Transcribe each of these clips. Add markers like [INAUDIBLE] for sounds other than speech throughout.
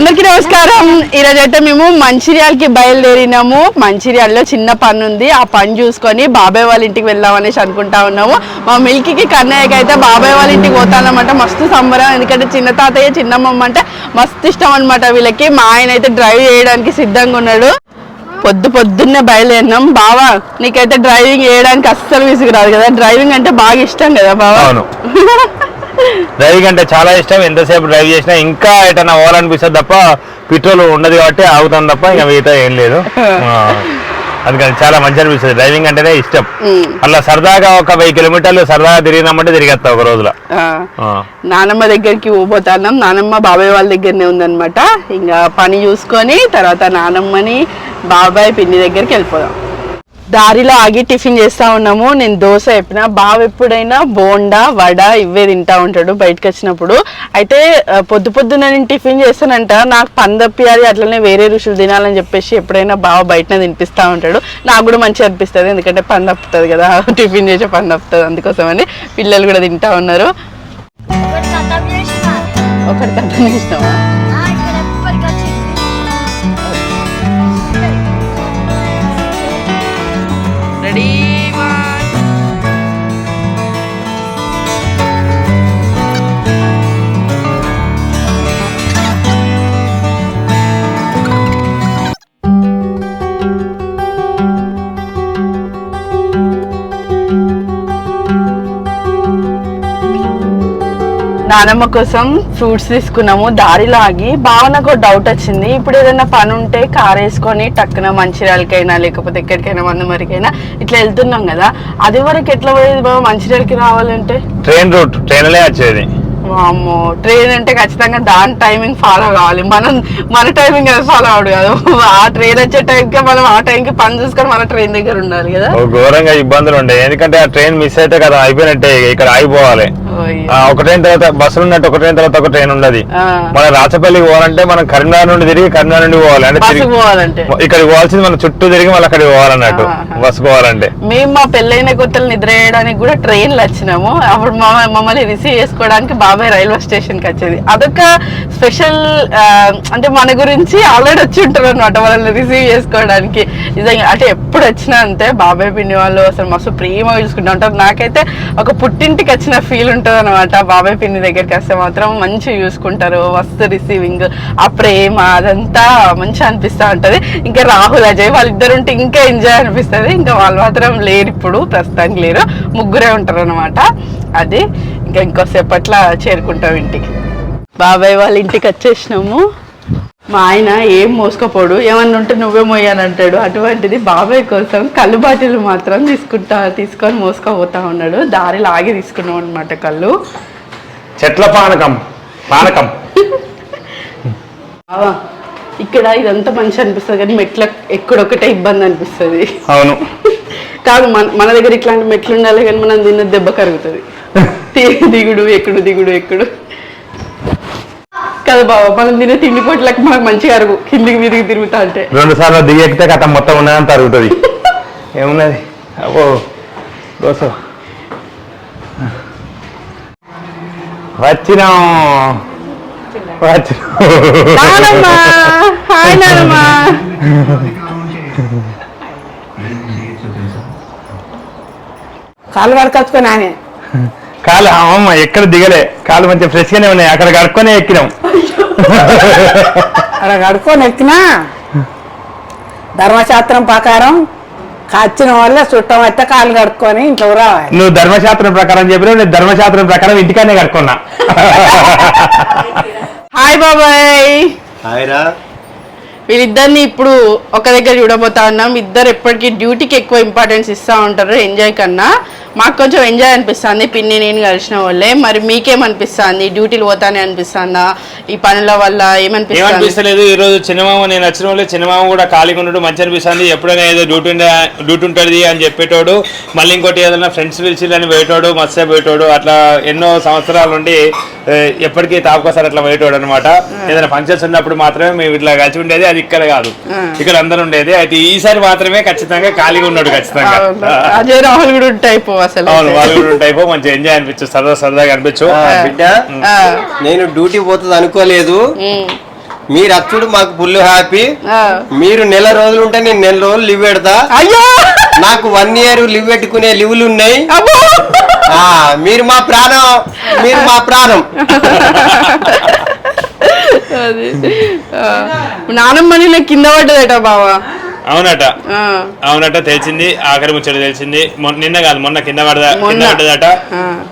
అందరికీ నమస్కారం. ఈరోజు అయితే మేము మంచిర్యాలకి బయలుదేరినాము. మంచిర్యాలలో చిన్న పని ఉంది. ఆ పని చూసుకొని బాబాయ్ వాళ్ళ ఇంటికి వెళ్దాం అనేసి అనుకుంటా ఉన్నాము. మా మిల్కీకి కన్నయ్యకి అయితే బాబాయ్ వాళ్ళ ఇంటికి పోతానమాట మస్తు సంబరం ఎందుకంటే చిన్న తాతయ్య చిన్నమ్మమ్మ అంటే మస్తు ఇష్టం అనమాట వీళ్ళకి. మా ఆయన అయితే డ్రైవ్ చేయడానికి సిద్ధంగా ఉన్నాడు. పొద్దు పొద్దున్నే బయలుదేరినాం. బావా నీకైతే డ్రైవింగ్ చేయడానికి అస్సలు విసుగు రాదు కదా. డ్రైవింగ్ అంటే బాగా ఇష్టం కదా బావా? [LAUGHS] డ్రైవింగ్ అంటే చాలా ఇష్టం. ఎంతసేపు డ్రైవ్ చేసినా ఇంకా ఎటన్నా పోవాలనిపిస్తుంది తప్ప పెట్రోల్ ఉండదు కాబట్టి ఆగుతాం తప్ప ఇంకా మిగతా ఏం లేదు. [LAUGHS] అందుకని చాలా మంచి అనిపిస్తుంది. డ్రైవింగ్ అంటేనే ఇష్టం. అలా సరదాగా ఒక వెయ్యి కిలోమీటర్లు సరదాగా తిరిగినామంటే తిరిగేస్తా ఒక రోజులో. నానమ్మ దగ్గరికి పోతాన్నాం. నానమ్మ బాబాయ్ వాళ్ళ దగ్గరనే ఉందన్నమాట. ఇంకా పని చూసుకొని తర్వాత నానమ్మని బాబాయ్ పిన్ని దగ్గరికి వెళ్ళిపోదాం. దారిలో ఆగి టిఫిన్ చేస్తా ఉన్నాము. నేను దోశ చెప్పిన బావ ఎప్పుడైనా బోండా వడ ఇవే తింటా ఉంటాడు బయటకు వచ్చినప్పుడు. అయితే పొద్దు పొద్దున నేను టిఫిన్ చేస్తానంట. నాకు పందప్పియాలి అట్లనే వేరే రుచులు తినాలని చెప్పేసి ఎప్పుడైనా బావ బయటనే తినిపిస్తా ఉంటాడు. నాకు కూడా మంచిగా అనిపిస్తుంది ఎందుకంటే పని తప్పుతుంది కదా. [LAUGHS] టిఫిన్ చేసే పని తప్పుతుంది అందుకోసమని పిల్లలు కూడా తింటా ఉన్నారు. ఒకటి కథం చేసినావా? నానమ్మ కోసం ఫ్రూట్స్ తీసుకున్నాము దారిలో ఆగి భావనకు డౌట్ వచ్చింది. ఇప్పుడు ఏదైనా పని ఉంటే కార్ వేసుకొని టక్కున మంచిర్యాలకైనా లేకపోతే ఎక్కడికైనా మందమరికైనా ఇట్లా వెళ్తున్నాం కదా. అది వరకు ఎట్లా పోయేది బాబు? మంచిర్యాలకి రావాలంటే? ట్రైన్ రూట్ ట్రైన్లే వచ్చేది. వామ్మో. ట్రైన్ అంటే ఖచ్చితంగా దాని టైమింగ్ ఫాలో కావాలి. మనం మన టైమింగ్ అది ఫాలో అవడు కాదు. ఆ ట్రైన్ వచ్చే టైంకి మనం ఆ టైంకి పని చూసుకొని మన ట్రైన్ దగ్గర ఉండాలి కదా. ఘోరంగా ఇబ్బందులు ఉండే ఎందుకంటే ఆ ట్రైన్ మిస్ అయితే కదా అయిపోయినట్టే. ఇక్కడ ఆగిపోవాలి. ఒక ట్రైన్ తర్వాత బస్సులు ఉన్నట్టు ఒక ట్రైన్ తర్వాత ఒక ట్రైన్ ఉండదు. మన రాచపల్లికి పోవాలంటే మనం కరీంనగర్ నుండి తిరిగి కరీంనగర్ నుండి పోవాలి. అంటే ఇక్కడికి పోవాల్సింది మనం చుట్టూ తిరిగి మళ్ళీ అక్కడికి పోవాలన్నట్టు. బస్సు పోవాలంటే. మేము మా పెళ్ళైన కొత్తలు నిద్ర చేయడానికి కూడా ట్రైన్లు వచ్చినాము. అప్పుడు మా మమ్మల్ని రిసీవ్ చేసుకోవడానికి బాబాయ్ రైల్వే స్టేషన్కి వచ్చేది. అదొక స్పెషల్ అంటే మన గురించి ఆల్రెడీ వచ్చి ఉంటారు అనమాట మనల్ని రిసీవ్ చేసుకోవడానికి. నిజంగా అంటే ఎప్పుడు వచ్చినా అంతే బాబాయ్ పిన్ని వాళ్ళు అసలు మస్తు ప్రేమగా చూసుకుంటూ ఉంటారు. నాకైతే ఒక పుట్టింటికి వచ్చిన ఫీల్ ఉంటుంది అనమాట బాబాయ్ పిన్ని దగ్గరికి వస్తే మాత్రం మంచిగా చూసుకుంటారు. మస్తు రిసీవింగ్ ఆ ప్రేమ అదంతా మంచిగా అనిపిస్తూ ఉంటది. ఇంకా రాహుల్ అజయ్ వాళ్ళిద్దరు ఉంటే ఇంకా ఎంజాయ్ అనిపిస్తుంది. ఇంకా వాళ్ళు మాత్రం లేరు ఇప్పుడు ప్రస్తుతానికి లేరు. ముగ్గురే ఉంటారు అనమాట అది. ఇంకా ఇంకోసేపట్ల చేరుకుంటాం ఇంటికి. బాబాయ్ వాళ్ళ ఇంటికి వచ్చేసినాము. మా ఆయన ఏం మోసుకపోడు ఏమన్నా ఉంటే నువ్వే మోయాలంటాడు. అటువంటిది బాబాయ్ కోసం కళ్ళు బాటిల్ మాత్రం తీసుకుంటా తీసుకొని మోసుకపోతా ఉన్నాడు. దారిలో ఆగి తీసుకున్నాం అనమాట కళ్ళు. చెట్ల పానకం పానకం. బావా, ఇక్కడ ఇదంతా మంచి అనిపిస్తుంది కానీ మెట్ల ఎక్కడొక్కటే ఇబ్బంది అనిపిస్తుంది. అవును. కాదు మన మన దగ్గర ఇట్లాంటి మెట్లు ఉండాలి కానీ మనం తిన్న దెబ్బ కరుగుతుంది. [LAUGHS] దిగుడు ఎక్కుడు దిగుడు ఎక్కుడు. కదా బాబా మనం తినే తిండి పొట్లకు మనకు మంచిగా అరుగు కిందికి మీదికి తిరుగుతా అంటే. రెండు సార్లు దిగి ఎక్కితే కథ మొత్తం ఉన్నదంతా తరుగుతుంది ఏమున్నది? అబ్బో దోశ వచ్చినాం. కాళ్ళు కడకొచ్చుకొని ఆయన కాలు అమ్మ ఎక్కడ దిగలే? కాలు మంచిగా ఫ్రెష్ గానే ఉన్నాయి. అక్కడ కడుక్కొని ఎక్కినాం. అక్కడ కడుక్కొని ఎక్కినా? ధర్మశాస్త్రం ప్రకారం కచ్చిన వాళ్ళే చుట్టం అయితే కాళ్ళు కడుక్కొని ఇంట్లో రావాలి. నువ్వు ధర్మశాస్త్రం ప్రకారం చెప్పినావు నేను ధర్మశాస్త్రం ప్రకారం ఇంటికానే కడుక్కున్నా. హాయ్ బాబాయ్. హాయ్రా వీళ్ళిద్దరిని ఇప్పుడు ఒక దగ్గర చూడబోతా ఉన్నాం. ఇద్దరు ఎప్పటికీ డ్యూటీకి ఎక్కువ ఇంపార్టెన్స్ ఇస్తూ ఉంటారు. ఎంజాయ్ కన్నా. మాకు కొంచెం ఎంజాయ్ అనిపిస్తుంది. పిన్ని నేను కలిసిన వాళ్ళే. మరి మీకేమనిపిస్తుంది? డ్యూటీలు పోతానే అనిపిస్తుందా? ఈ పనుల వల్ల ఏమనిపిస్తుంది? ఏమనిపిస్తలేదు. ఈ రోజు చిన్నమామ నేను వచ్చిన వాళ్ళు. చిన్నమామ కూడా ఖాళీగా ఉండడు మంచి అనిపిస్తుంది. ఎప్పుడైనా ఏదో డ్యూటీ ఉండే- డ్యూటీ ఉంటుంది అని చెప్పేటోడు మళ్ళీ ఇంకోటి ఏదైనా ఫ్రెండ్స్ పిలిచిలని పోయేటోడు మత్స్య పోయేటోడు అట్లా ఎన్నో సంవత్సరాల నుండి ఏ, ఎప్పటికీ తాపకోసారి అట్లా పోయేటోడు అనమాట ఏదైనా ఫంక్షన్స్ ఉన్నప్పుడు మాత్రమే మేము ఇట్లా కలిసి ఉండేది. అది ఇక్కడ కాదు. ఇక్కడ అందరూ ఉండేది. అయితే ఈసారి మాత్రమే ఖచ్చితంగా ఖాళీగా ఉన్నాడు ఖచ్చితంగా. అజయ్ రాహుల్ కూడా ఉంటాయి పో అసలు. అవును వాళ్ళు కూడా ఉంటాయి. మంచి ఎంజాయ్ అనిపించు. సరదా సరదాగా అనిపించు. బిడ్డ. నేను డ్యూటీ పోతుంది అనుకోలేదు. మీరు అచ్చుడు మాకు ఫుల్ హ్యాపీ. మీరు నెల రోజులు ఉంటే నేను నెల రోజులు లీవ్ పెడతా. అయ్యో! నాకు వన్ ఇయర్ లీవ్ పెట్టుకునే లీవులు ఉన్నాయి. అబ్బో! ఆ, మీరు మా ప్రాణం. మీరు మా ప్రాణం. నానమ్మని నాకు కింద పడ్డదట బావా. అవునట. అవునట తెలిసింది ఆఖరి ముచ్చట తెలిసింది మొన్న నిన్న కాదు మొన్న కింద పడదా కింద. పడ్డదట.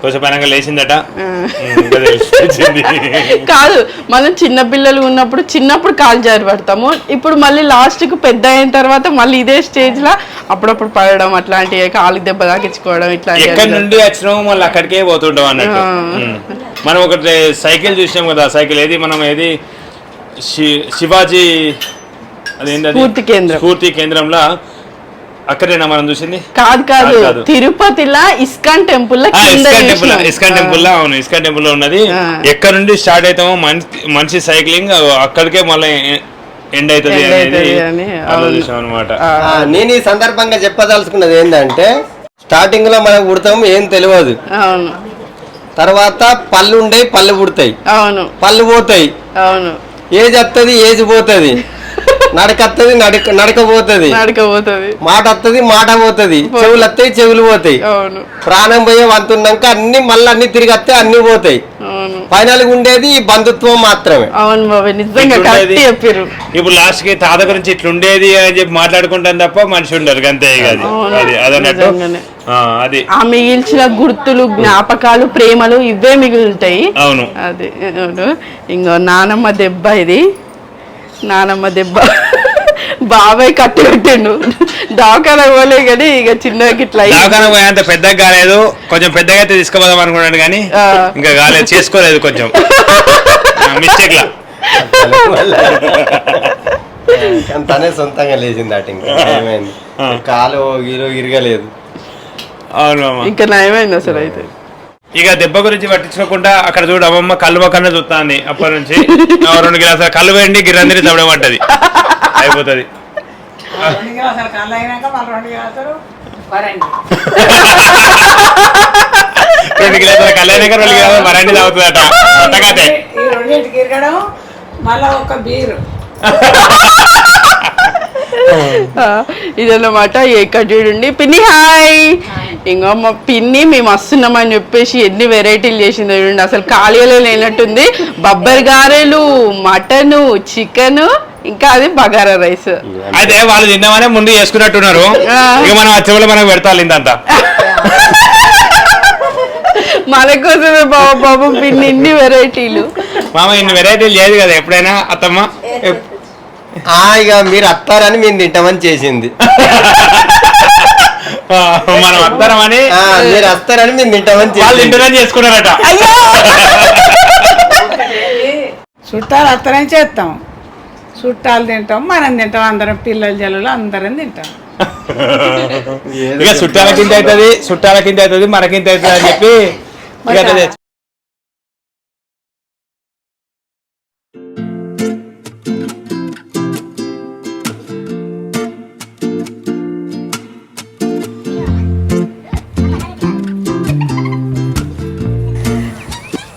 కొంచెం పైన లేచిందట. తెలిసింది కాదు మనం చిన్న పిల్లలు ఉన్నప్పుడు చిన్నప్పుడు కాలు జారి పడతాము. ఇప్పుడు మళ్ళీ లాస్ట్కు పెద్ద అయిన తర్వాత మళ్ళీ ఇదే స్టేజ్ లా అప్పుడప్పుడు పడడం అట్లాంటివి కాలు దెబ్బ తాకించుకోవడం ఎక్కడి ఇట్లాంటి నుండి వచ్చినామో మళ్ళీ అక్కడికే పోతుంటాం అన్నట్టు. మనం ఒకటి సైకిల్ చూసినాం కదా సైకిల్ ఏది? మనం ఏది? శివాజీ స్ఫూర్తి కేంద్రం. స్ఫూర్తి కేంద్రంలో అక్కడేనా మనం చూసింది? కాదు కాదు. తిరుపతిలా ISKCON temple ISKCON temple ISKCON టెంపుల్లో అవును ఇస్కాన్ టెంపుల్లో ఉన్నది. ఎక్కడ నుండి స్టార్ట్ అవుతామో మనిషి మనిషి సైక్లింగ్ అక్కడికే మళ్ళీ ఎండ్ అవుతుంది అనేది అనమాట నేను ఈ సందర్భంగా చెప్పదలుచుకున్నది ఏంటంటే స్టార్టింగ్లో మనకు పుడతాం ఏం తెలియదు. అవును. తర్వాత పళ్ళు ఉండయి పళ్ళు పుడతాయి. అవును. పళ్ళు పోతాయి. అవును. ఏజ్ వస్తుంది ఏజ్ పోతుంది. నడక వస్తుంది నడక నడక పోతుంది నడకపోతుంది. మాట వస్తుంది మాట పోతుంది. చెవులు వస్తాయి చెవులు పోతాయి. అవును. ప్రాణం పోయే వంతున్నాక అన్ని మళ్ళీ అన్ని తిరిగి వస్తే అన్ని పోతాయి. ఫైనల్గా ఉండేది ఈ బంధుత్వం మాత్రమే. అవును బాబాయ్ నిజంగా. కరెక్ట్ చెప్పారు ఇప్పుడు లాస్ట్కి తాత గురించి ఇట్లుండేది అని చెప్పి మాట్లాడుకుంటాం తప్ప మనిషి ఉండరు అంతే ఇక అది. అదన్నట్టు అది ఆ మిగిల్చిన గుర్తులు జ్ఞాపకాలు ప్రేమలు ఇవే మిగులుతాయి. అవును. అది అవును. ఇంకో నానమ్మ దెబ్బ ఇది. నానమ్మ దెబ్బ. బాబాయ్ కట్టి పెట్టిండు దాకాల పోలే కానీ ఇక చిన్నకి ఇట్లా. దావకాన పోయేంత పెద్దగా కాలేదు. కొంచెం పెద్దగా అయితే తీసుకుపోదాం అనుకున్నాడు కానీ. ఇంకా కాలేదు. చేసుకోలేదు కొంచెం. మిస్టేక్ లా. తనే సొంతంగా లేచింది అటు ఇంకా ఏమైంది? కాలు గీరు ఇరగలేదు. అవును ఇంకా నయమైంది అసలు అయితే. ఇక దెబ్బ గురించి పట్టించుకోకుండా అక్కడ చూడు అమ్మమ్మ కళ్ళు మొక్కనే చూస్తాంది అప్పటి నుంచి. రెండు గ్లాసుల కళ్ళు వేయండి గిరందిరి చవడమంటది అయిపోతుంది. రెండు గ్లాసులు కళ్ళు అయినాక రెండు గ్లాసులు. వరండి. రెండు గ్లాసుల కళ్ళు అయినాక రెండు గ్లాసులు మరండి తాగుతుందట. అంతకతే మళ్ళా ఒక బీరు. ఇదన్నమాట ఇక్కడ చూడండి పిన్ని హాయ్. ఇంకో మా పిన్ని మేము వస్తున్నామని చెప్పేసి ఎన్ని వెరైటీలు చేసిందో చూడండి. అసలు ఖాళీలో లేనట్టుంది. బబ్బర్ గారెలు మటను చికెన్ ఇంకా అది బగారా రైస్. అయితే వాళ్ళు తిన్నామనే ముందు చేసుకున్నట్టున్నారు. ఇక మనం ఆ చెవులు మనకు పెడతాలి ఇంతంతా మన కోసమే బాబు బాబు పిన్ని ఇన్ని వెరైటీలు. మామ ఇన్ని వెరైటీలు లేదు కదా ఎప్పుడైనా అత్తమ్మ? ఆ ఇక మీరు అత్తారని మేము తింటామని చేసింది. [LAUGHS] [LAUGHS] మనం ఆ, మీరు వస్తారని మేము తింటామని వాళ్ళు ఇంటనే చేసుకున్నారట. అయ్యో! చుట్టాలు అత్తనే చేస్తాం. చుట్టాలు తింటాం మనం తింటాం అందరం పిల్లల జల్లులు అందరం తింటాం. ఇక చుట్టాల కింద అవుతుంది చుట్టాల కింద అవుతుంది మనకింత అవుతుంది అని చెప్పి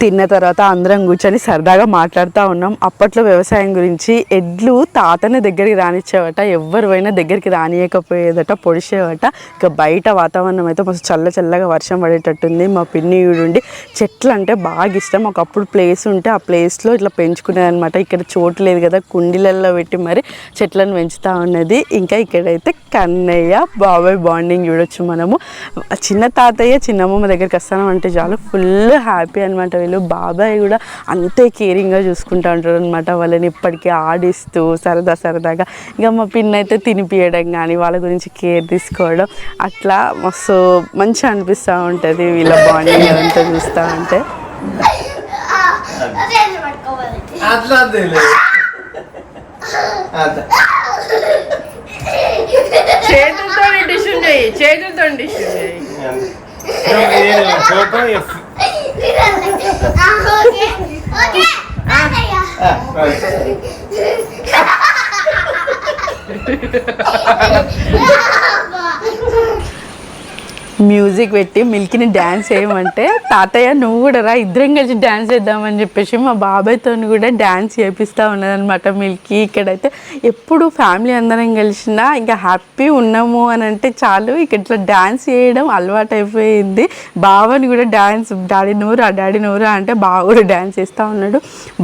తిన్న తర్వాత అందరం కూర్చొని సరదాగా మాట్లాడుతూ ఉన్నాం. అప్పట్లో వ్యవసాయం గురించి ఎడ్లు తాతని దగ్గరికి రానిచ్చేవట ఎవరు పోయినా దగ్గరికి రానియకపోయేదట పొడిచేవట. ఇక బయట వాతావరణం అయితే మస్తు చల్ల చల్లగా వర్షం పడేటట్టుంది. మా పిన్ని ఉండి చెట్లు అంటే బాగా ఇష్టం. ఒకప్పుడు ప్లేస్ ఉంటే ఆ ప్లేస్లో ఇట్లా పెంచుకునేదన్నమాట. ఇక్కడ చోటు లేదు కదా కుండీలలో పెట్టి మరి చెట్లను పెంచుతూ ఉన్నది. ఇంకా ఇక్కడైతే కన్నయ్య బాబాయ్ బాండింగ్ చూడొచ్చు మనము. చిన్న తాతయ్య చిన్నమ్మమ్మ దగ్గరికి వస్తాను అంటే చాలు ఫుల్ హ్యాపీ అనమాట వీళ్ళు. బాబాయ్ కూడా అంతే కేరింగ్గా చూసుకుంటూ ఉంటారు అనమాట వాళ్ళని ఇప్పటికీ ఆడిస్తూ సరదా సరదాగా. ఇంకా మా పిన్న అయితే తినిపియడం కానీ వాళ్ళ గురించి కేర్ తీసుకోవడం అట్లా మస్తు మంచిగా అనిపిస్తూ ఉంటుంది. వీళ్ళ బాండింగ్ అదంతా చూస్తూ అట్లా. అట్లా. చేతులతో డిషన్ చేయి చేతులతో డిషన్ చేయి. [LAUGHS] మ్యూజిక్ పెట్టి మిల్కిని డ్యాన్స్ చేయమంటే తాతయ్య నువ్వు కూడా రా ఇద్దరం కలిసి డ్యాన్స్ చేద్దామని చెప్పేసి మా బాబాయ్తో కూడా డ్యాన్స్ చేపిస్తూ ఉన్నదనమాట మిల్కీ. ఇక్కడైతే ఎప్పుడు ఫ్యామిలీ అందరం కలిసినా ఇంకా హ్యాపీ ఉన్నాము అని అంటే చాలు. ఇక ఇట్లా డ్యాన్స్ చేయడం అలవాటు అయిపోయింది బావని కూడా డ్యాన్స్ డాడీ నూరా డాడీ నూరా అంటే బావ కూడా డ్యాన్స్ చేస్తూ ఉన్నాడు.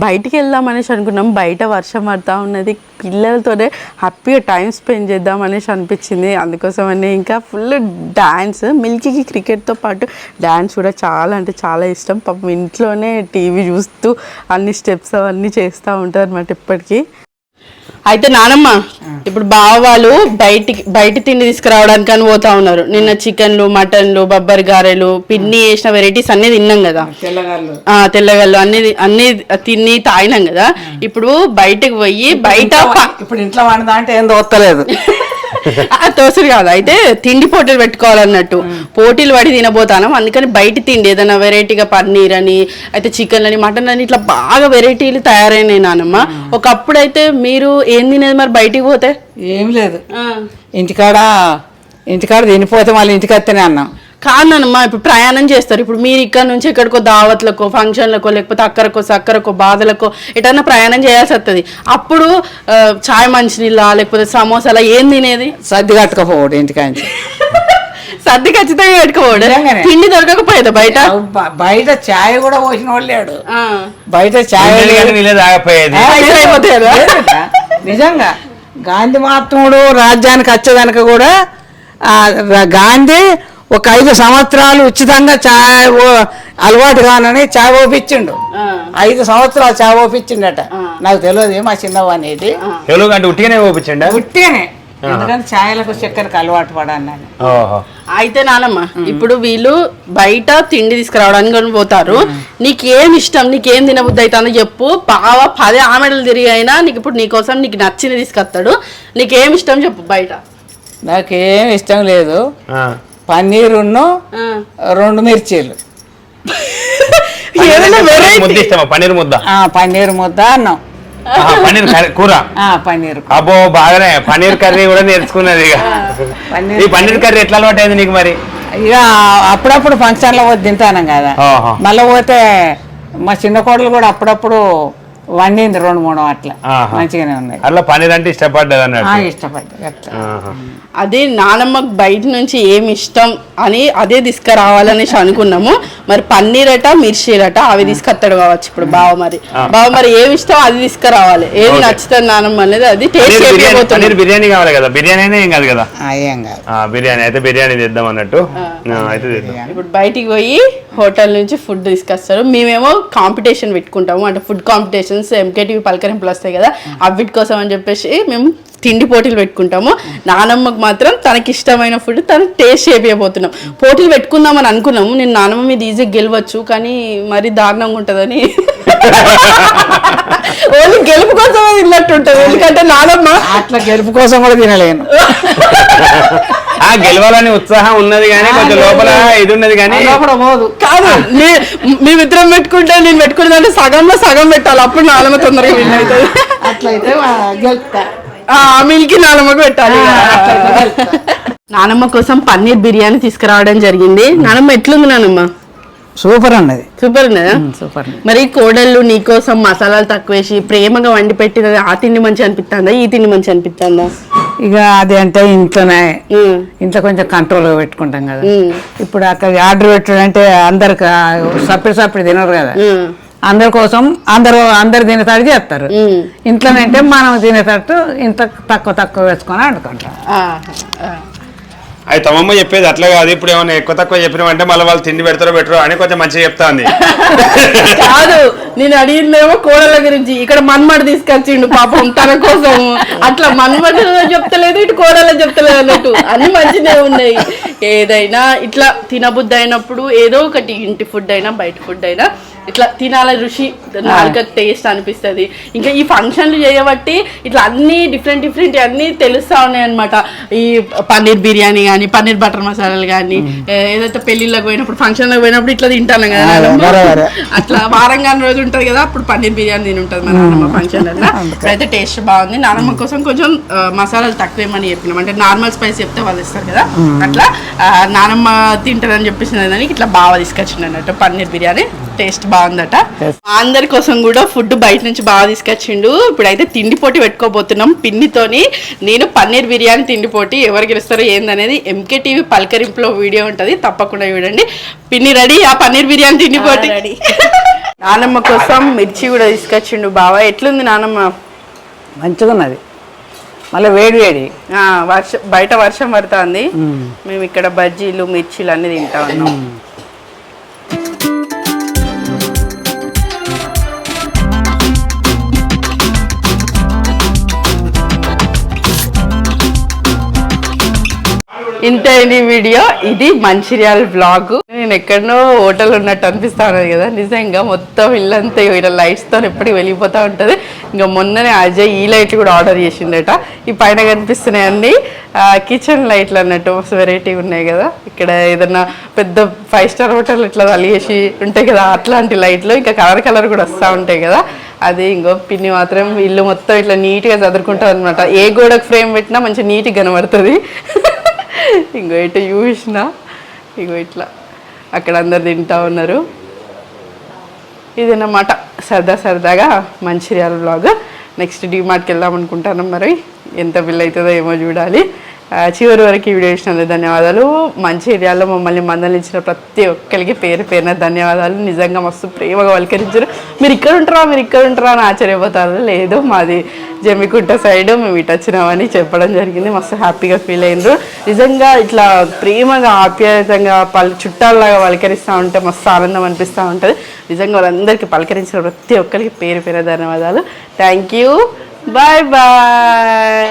బయటికి వెళ్దాం అనేసి అనుకున్నాం. బయట వర్షం పడతా ఉన్నది. పిల్లలతోనే హ్యాపీగా టైం స్పెండ్ చేద్దాం అనేసి అనిపించింది. అందుకోసమని ఇంకా ఫుల్ డ్యాన్స్ మిల్కీకి క్రికెట్తో పాటు డ్యాన్స్ కూడా చాలా అంటే చాలా ఇష్టం. పాపం ఇంట్లోనే టీవీ చూస్తూ అన్ని స్టెప్స్ అవన్నీ చేస్తూ ఉంటారు అనమాట ఇప్పటికీ. అయితే నానమ్మ ఇప్పుడు బావ వాళ్ళు బయటికి బయట తిండి తీసుకురావడానికి అని పోతా ఉన్నారు. నిన్న చికెన్లు మటన్లు బొబ్బరి గారెలు పిన్ని వేసిన వెరైటీస్ అన్నీ తిన్నాం కదా. తెల్లగల్లు అన్ని అన్ని తిని తాగినాం కదా. ఇప్పుడు బయటకు పోయి బయట ఇప్పుడు ఇంట్లో వండదా అంటే ఏం దోస్తలేదు [LAUGHS] [LAUGHS] తోసుడు కాదు. అయితే తిండి పోటీలు పెట్టుకోవాలన్నట్టు. పోటీలు పడి తినబోతాను. అందుకని బయట తిండి ఏదైనా వెరైటీగా పన్నీర్ అని అయితే చికెన్ అని మటన్ అని ఇట్లా బాగా వెరైటీలు తయారైనాయి నానమ్మ. ఒకప్పుడు అయితే మీరు ఏం తినేది మరి బయటికి పోతే? ఏం లేదు. ఇంటికాడ ఇంటికాడ తినిపోతే మళ్ళీ ఇంటికి వస్తేనే అన్నాం. కాదనమ్మ ఇప్పుడు ప్రయాణం చేస్తారు. ఇప్పుడు మీరు ఇక్కడ నుంచి ఎక్కడికో దావత్లకో ఫంక్షన్లకో లేకపోతే అక్కడికో సక్కరకో బాధలకో ఎటన్నా ప్రయాణం చేయాల్సి వస్తుంది అప్పుడు చాయ్ మంచినీళ్ళ లేకపోతే సమోసాలా ఏం తినేది? సర్ది కట్టుకపోవడు ఇంటికాంచి. [LAUGHS] సర్ది ఖచ్చితంగా పెట్టుకోవడు. తిండి దొరకకపోయేదా బయట? బయట ఛాయ్ కూడా పోసిన వాళ్ళు. బయట ఛాయ్. నిజంగా. గాంధీ మహాత్ముడు రాజ్యానికి వచ్చేదానికి కూడా గాంధీ ఒక ఐదు సంవత్సరాలు ఉచితంగా చాయ్ ఓ- అలవాటు కానని చాయ్ ఓపించిండు ఆ. ఐదు సంవత్సరాలు చాయ్ ఓపించిండట నాకు తెలియదు మా చిన్నవ్వ అనేది. ఎవరు అంటే ఉట్టిగానే ఓపించండి పుట్టినే ఎందుకంటే ఛాయలకు చక్కెరకు అలవాటు పడాలని. ఓహో. అయితే నానమ్మ ఇప్పుడు వీళ్ళు బయట తిండి తీసుకురావడానికి కొని పోతారు. నీకేం ఇష్టం? నీకేం తినబుద్ధి అవుతుందో చెప్పు. బాగా పదే ఆమెడలు తిరిగి అయినా నీకు ఇప్పుడు నీకోసం నీకు నచ్చింది తీసుకొస్తాడు. నీకేం ఇష్టం చెప్పు బయట. నాకేం ఇష్టం లేదు. ఆ. పన్నీరును. రెండు మిర్చీలు. [LAUGHS] ముద్ద పన్నీర్ ముద్ద? ఆ, పన్నీర్ ముద్ద అన్నం. పన్నీర్ కర్రీ- కూర? ఆ, పన్నీర్ అబ్బో బాగానే. పన్నీర్ కర్రీ కూడా నేర్చుకున్నది ఇక. పన్నీర్ ఈ పన్నీర్ కర్రీ ఎట్లా అలవాటు అయింది నీకు మరి? ఇక అప్పుడప్పుడు ఫంక్షన్లో పోతే తింటాను కదా. మళ్ళీ పోతే మా చిన్న కోడలు కూడా అప్పుడప్పుడు వండింది రెండు మూడు అట్లా. మంచిగానే ఉన్నాయి అట్లా పన్నీర్ అంటే ఇష్టపడ్డది ఆ, అన్నట్టు ఇష్టపడ్డా అట్లా. ఆహా. అదే నానమ్మకు బయట నుంచి ఏమి ఇష్టం? అని అదే తీసుకురావాలనేసి [LAUGHS] అనుకున్నాము. మరి పన్నీర్ అట మిర్చీలు అట అవి తీసుకొస్తాడు కావచ్చు ఇప్పుడు బావ మరి. బావ మరి ఏమి ఇష్టం అది తీసుకురావాలి. ఏది Okay. నచ్చుతుంది నానమ్మ అనేది అది టేస్ట్ బిర్యానీ చేయబోతున్నాం పన్నీర్ బిర్యానీ కావాలి కదా. బిర్యానీ అయినా ఏం కాదు కదా? ఏం బిర్యానీ అయితే బిర్యానీ తెద్దాం అన్నట్టు. అయితే ఇప్పుడు బయటికి పోయి హోటల్ నుంచి ఫుడ్ తీసుకొస్తారు. మేమేమో కాంపిటీషన్ పెట్టుకుంటాము. అంటే ఫుడ్ కాంపిటీషన్స్ ఎంకేటీవీ పలకరింపులు వస్తాయి కదా. అవిటి కోసం అని చెప్పేసి మేము తిండి పోటీలు పెట్టుకుంటాము. నానమ్మకు మాత్రం తనకి ఇష్టమైన ఫుడ్ తను టేస్ట్ చేయబోతున్నాం. పోటీలు పెట్టుకుందామని అనుకున్నాము. నేను నానమ్మ మీద ఈజీగా గెలవచ్చు కానీ మరీ దారుణంగా ఉంటుందని. ఓన్లీ గెలుపు కోసమే తిన్నట్టు ఉంటుంది. ఎందుకంటే నానమ్మ అట్లా గెలుపు కోసం కూడా తినలేను. ఆ గెలవాలని ఉత్సాహం ఉన్నది కానీ కొంచెం లోపల ఇది ఉన్నది కానీ లోపల పోదు. కాదు మేమిద్దరం పెట్టుకుంటే నేను పెట్టుకున్నదంటే సగంలో సగం పెట్టాలి. అప్పుడు నాలమ్మ తొందరగా విన్ అవుతుంది. అట్లయితే గెలుపుతా. మిల్కి నానమ్మకు పెట్టాలి నానమ్మ కోసం పన్నీర్ బిర్యానీ తీసుకురావడం జరిగింది. నానమ్మ ఎట్లుంది నానమ్మ? సూపర్ అన్నది. సూపర్ ఉన్నదా సూపర్ మరి కోడళ్ళు నీకోసం మసాలాలు తక్కువ వేసి ప్రేమగా వండి పెట్టినది ఆ తిండి మంచి అనిపిస్తుందా ఈ తిండి మంచి అనిపిస్తుందా ఇక అది అంటే ఇంట్లోనే ఇంట్లో కొంచెం కంట్రోల్గా పెట్టుకుంటాం కదా. ఇప్పుడు అక్కడ ఆర్డర్ పెట్టాడంటే అందరికి సపరేట్ సపరేట్ తినరు కదా. అందరి కోసం అందరూ అందరు తినేటట్టు చేస్తారు. ఇంట్లోనంటే మనం తినేటట్టు ఇంత తక్కువ తక్కువ వేసుకొని వండుకుంటాం. ఆ, ఆ. అది తమమ్మ చెప్పేది అట్లా కాదు. ఇప్పుడు ఏమైనా ఎక్కువ తక్కువ చెప్పినామంటే మళ్ళీ వాళ్ళు తిండి పెడతారో పెట్టరో అని కొంచెం మంచిగా చెప్తాంది. [LAUGHS] కాదు నేను అడిగిందేమో కోడల గురించి. ఇక్కడ మన్మడు తీసుకొచ్చిండు పాపం తన కోసం. అట్లా మన్మడు చెప్తలేదు ఇటు కోడల చెప్తలేదు అన్నట్టు. అన్ని మంచిగా ఉన్నాయి. ఏదైనా ఇట్లా తినబుద్ధి అయినప్పుడు ఏదో ఒకటి ఇంటి ఫుడ్ అయినా బయట ఫుడ్ అయినా ఇట్లా తినాల రుచి నాలుక టేస్ట్ అనిపిస్తది. ఇంకా ఈ ఫంక్షన్లు చేయబట్టి ఇట్లా అన్ని డిఫరెంట్ డిఫరెంట్ అన్ని తెలుస్తా ఉన్నాయి అనమాట ఈ పన్నీర్ బిర్యానీ కానీ పన్నీర్ బటర్ మసాలాలు కానీ ఏదైతే పెళ్ళిళ్ళకి పోయినప్పుడు ఫంక్షన్లకు పోయినప్పుడు ఇట్లా తింటాను కదా. అట్లా వారంగా రోజు ఉంటది కదా అప్పుడు పన్నీర్ బిర్యానీ తిని ఉంటది మా నాన్నమ్మ ఫంక్షన్ అయితే టేస్ట్ బాగుంది. నాన్నమ్మ కోసం కొంచెం మసాలాలు తక్కువేమని చెప్పినాం. అంటే నార్మల్ స్పైస్ చెప్తే వాళ్ళు ఇస్తారు కదా. అట్లా నానమ్మ తింటారని చెప్పేసి ఇట్లా బాగా అన్నట్టు పన్నీర్ బిర్యానీ. టేస్ట్ బాగుందట. అందరి కోసం కూడా ఫుడ్ బయట నుంచి బాగా తీసుకొచ్చిండు. ఇప్పుడైతే తిండి పోటీ పెట్టుకోబోతున్నాం. పిన్నితోని నేను పన్నీర్ బిర్యానీ తిండి పోటీ ఎవరు గెలుస్తారో ఏందనేది ఎంకే టీవీ పలకరింపులో వీడియో ఉంటది. తప్పకుండా చూడండి. పిన్ని రెడీ? ఆ పన్నీర్ బిర్యానీ తిండి పోటీ? [LAUGHS] నానమ్మ కోసం మిర్చి కూడా తీసుకొచ్చిండు బావ. ఎట్లుంది నానమ్మ? మంచిగా ఉన్నది మళ్ళీ వేడి వేడి. వర్షం బయట వర్షం పడుతుంది. మేము. ఇక్కడ బజ్జీలు మిర్చీలు అన్ని తింటా ఉన్నాం. ఇంత అయింది వీడియో. ఇది మంచిర్యాల బ్లాగ్ నేను ఎక్కడో హోటల్ ఉన్నట్టు అనిపిస్తా ఉన్నది కదా. నిజంగా మొత్తం ఇల్లంతా ఇలా లైట్స్తో ఎప్పటికి వెళ్ళిపోతా ఉంటది. ఇంకా మొన్ననే అజయ్ ఈ లైట్లు కూడా ఆర్డర్ చేసిండట ఈ పైన కనిపిస్తున్నాయి అన్ని కిచెన్ లైట్లు అన్నట్టు వెరైటీ ఉన్నాయి కదా. ఇక్కడ ఏదన్నా పెద్ద ఫైవ్ స్టార్ హోటల్ ఇట్లా తలిగేసి ఉంటాయి కదా అట్లాంటి లైట్లు ఇంకా కలర్ కలర్ కూడా వస్తూ ఉంటాయి కదా. అది ఇంకో పిన్ని మాత్రం ఇల్లు మొత్తం ఇట్లా నీట్గా చదువుకుంటుంది అనమాట ఏ గోడకు ఫ్రేమ్ పెట్టినా మంచి నీట్గా కనబడుతుంది. ఇంకో ఇటు చూసిన ఇంకో ఇట్లా అక్కడ అందరు తింటా ఉన్నారు. ఇదన్నమాట సరదా సరదాగా మంచిర్యాల బ్లాగ్ నెక్స్ట్ డీమార్ట్కి వెళ్దాం అనుకుంటాను మరి. ఎంత బిల్ అవుతుందో ఏమో చూడాలి. చివరి వరకు ఈ వీడియో ఇచ్చినందుకు ధన్యవాదాలు. మంచిర్యాలలో మమ్మల్ని మందలించిన ప్రతి ఒక్కరికి పేరు పేరున ధన్యవాదాలు. నిజంగా మస్తు ప్రేమగా వల్కరించారు మీరు ఇక్కడ ఉంటారా? మీరు ఇక్కడ ఉంటారా? అని ఆశ్చర్యపోతారు. లేదు మాది జమ్మికుంట సైడ్. మేము ఇటు వచ్చినామని చెప్పడం జరిగింది. మస్తు హ్యాపీగా ఫీల్ అయినరు. నిజంగా ఇట్లా ప్రేమగా ఆప్యాయతంగా పల్ చుట్టాలలాగా పలకరిస్తూ ఉంటే మస్తు ఆనందం అనిపిస్తూ ఉంటుంది. నిజంగా వాళ్ళందరికీ పలకరించిన ప్రతి ఒక్కరికి పేరు పేరు ధన్యవాదాలు. Thank you bye bye